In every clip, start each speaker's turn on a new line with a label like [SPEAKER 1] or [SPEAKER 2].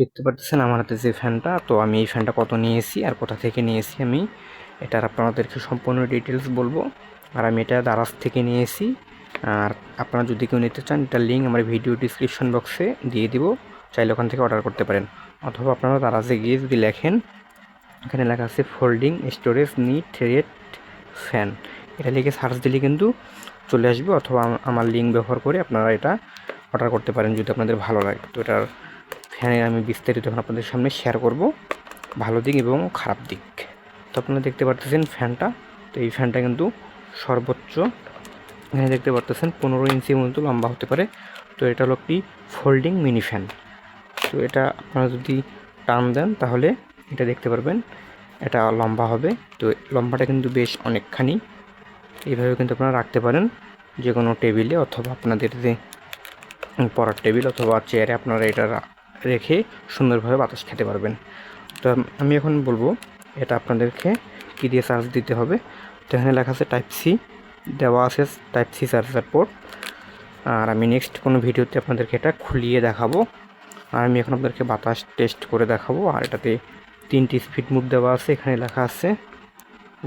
[SPEAKER 1] দেখতে পাচ্ছেন আমার হাতে যে ফ্যানটা। তো আমি এই ফ্যানটা কত নিয়েছি আর কোথা থেকে নিয়েছি আমি, এটার আপনাদেরকে সম্পূর্ণ ডিটেলস বলব। আর আমি এটা দারাজ থেকে নিয়েছি। আর আপনারা যদি কেউ নিতে চান, এটার লিঙ্ক আমার ভিডিও ডিসক্রিপশন বক্সে দিয়ে দিব। চাইলে ওখান থেকে অর্ডার করতে পারেন। অথবা আপনারা দারাজে গিয়ে যদি লেখেন, এখানে লেখা আছে folding storage knit red fan এটা লিখে সার্চ দিলে কিন্তু চলে আসবে, অথবা আমার লিঙ্ক ব্যবহার করে আপনারা এটা অর্ডার করতে পারেন যদি আপনাদের ভালো লাগে। তো এটার ফ্যানের আমি বিস্তারিত এখন আপনাদের সামনে শেয়ার করব ভালো দিক এবং খারাপ দিক। তো আপনারা দেখতে পারতেছেন ফ্যানটা। তো এই ফ্যানটা কিন্তু সর্বোচ্চ এখানে দেখতে পারতেছেন পনেরো ইঞ্চি মতো লম্বা হতে পারে। তো এটা হলো একটি ফোল্ডিং মিনি ফ্যান তো এটা আপনারা যদি টান দেন তাহলে এটা দেখতে পারবেন, এটা লম্বা হবে। তো লম্বাটা কিন্তু বেশ অনেকখানি। এইভাবে কিন্তু আপনারা রাখতে পারেন যে কোনো টেবিলে অথবা আপনাদের যে পড়ার টেবিল অথবা চেয়ারে আপনারা এটা রেখে সুন্দরভাবে বাতাস খেতে পারবেন। তো আমি এখন বলব, এটা আপনাদেরকে কী দিয়ে চার্জ দিতে হবে? তো এখানে লেখা আছে টাইপ সি দেওয়া আছে টাইপ সি চার্জার পোর্ট আর আমি নেক্সট কোনো ভিডিওতে আপনাদেরকে এটা খুলিয়ে দেখাবো। আর আমি এখন আপনাদেরকে বাতাস টেস্ট করে দেখাবো। আর এটাতে তিনটি স্পিড মুড দেওয়া আছে। এখানে লেখা আছে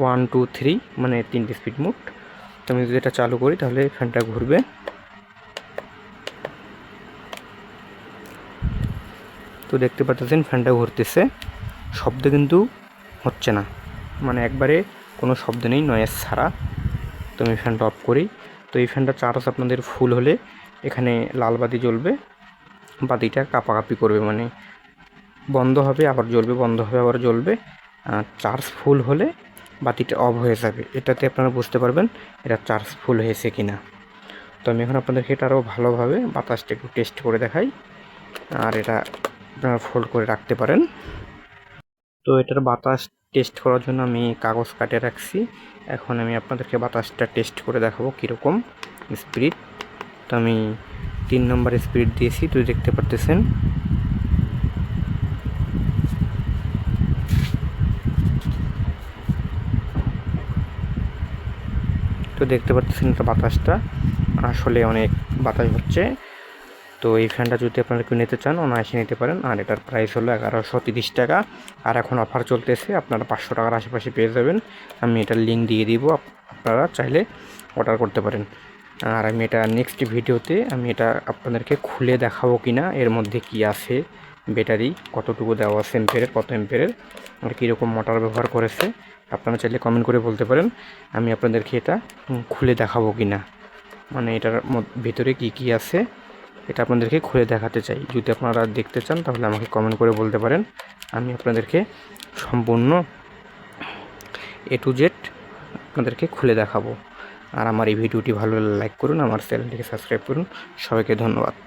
[SPEAKER 1] ওয়ান টু থ্রি মানে তিনটি স্পিড মুড তো আমি যদি এটা চালু করি, তাহলে ফ্যানটা ঘুরবে। তো দেখতে পাচ্ছেন ফ্যানটা ঘুরতেছে। শব্দ কিন্তু হচ্ছে না। মানে একবারে কোনো শব্দ নেই নয়েজ ছাড়া। তো আমি ফ্যানটা অফ করি। তো এই ফ্যানটা চার্জ আপনাদের ফুল হলে এখানে লাল বাতি জ্বলবে। বাতিটা কাপাকাপি করবে মানে বন্ধ হবে, আবার জ্বলবে, বন্ধ হবে, আবার জ্বলবে। চার্জ ফুল হলে বাতিটা অফ হয়ে যাবে। এটাতে আপনারা বুঝতে পারবেন এটা চার্জ ফুল হয়েছে কি না তো আমি এখন আপনাদেরকে এটা আরও ভালোভাবে বাতাসটা একটু টেস্ট করে দেখাই। আর এটা আপনারা ফোল্ড করে রাখতে পারেন। তো এটার বাতাস টেস্ট করার জন্য আমি কাগজ কাটে রাখছি। এখন আমি আপনাদেরকে বাতাসটা টেস্ট করে দেখাবো কীরকম স্পিড তো আমি তিন নম্বর স্পিড দিয়েছি, তো দেখতে পারতেছেন। তো দেখতে পাচ্ছেন এটা বাতাসটা। আসলে অনেক বাতাস হচ্ছে। তো এই ফ্যানটা যদি আপনারা কেউ নিতে চান, অনায়াসে নিতে পারেন। আর এটার প্রাইস হলো এগারোশো তিরিশ টাকা। আর এখন অফার চলতেছে, আপনারা পাঁচশো টাকার আশেপাশে পেয়ে যাবেন। আমি এটার লিঙ্ক দিয়ে দিব, আপ- আপনারা চাইলে অর্ডার করতে পারেন। আর আমি এটা নেক্সট ভিডিওতে আমি এটা আপনাদেরকে খুলে দেখাবো কি না এর মধ্যে কি আছে ব্যাটারি কতটুকু দেওয়া আছে এম্পেরের কত এম্পেরের আর কীরকম মোটর ব্যবহার করেছে, আপনারা চাইলে কমেন্ট করে বলতে পারেন। আমি আপনাদেরকে এটা খুলে দেখাবো কি না মানে এটার ভিতরে কি কি আছে এটা আপনাদেরকে খুলে দেখাতে চাই। যদি আপনারা দেখতে চান, তাহলে আমাকে কমেন্ট করে বলতে পারেন। আমি আপনাদেরকে সম্পূর্ণ এ টু জেড আপনাদেরকে খুলে দেখাবো। আর আমার এই ভিডিওটি ভালো লাইক করুন, আমার চ্যানেলটিকে সাবস্ক্রাইব করুন। সবাইকে ধন্যবাদ।